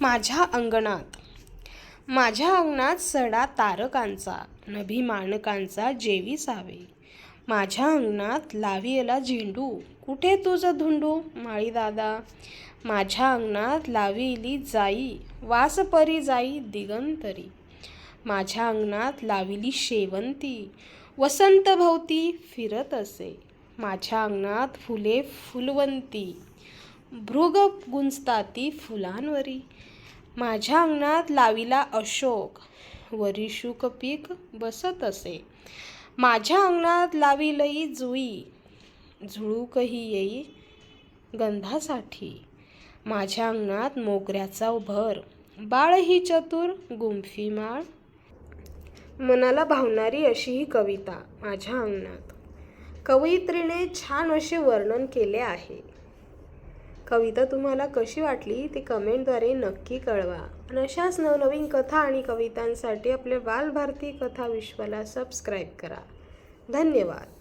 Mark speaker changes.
Speaker 1: माझ्या अंगणात. माझ्या अंगणात सडा तारकांचा नभी माणकांचा जेवी सावे. माझ्या अंगणात लावियला झेंडू. कुठे तुझं धुंडू माळी दादा माझ्या अंगणात लाविली जाई वास परी जाई दिगंतरी. माझ्या अंगणात लाविली शेवंती वसंत भोवती फिरत असे. माझ्या अंगणात फुले फुलवंती. भृग गुंजताती फुलांवरी. माझ्या अंगणात लाविला अशोक. वरी शुक पीक बसत असे. माझ्या अंगणात लाविलई जुई. झुळूकही येई गंधासाठी. माझ्या अंगणात मोगऱ्याचा भर. बाळ ही चतुर गुंफी माळ. मनाला भावणारी अशी ही कविता माझ्या अंगणात. कवयित्रीने छान असे वर्णन केले आहे. कविता तुम्हाला कशी वाटली ते कमेंटद्वारे नक्की कळवा. आणि अशाच नवनवीन कथा आणि कवितांसाठी आपले बालभारती कथा विश्वाला सबस्क्राईब करा. धन्यवाद.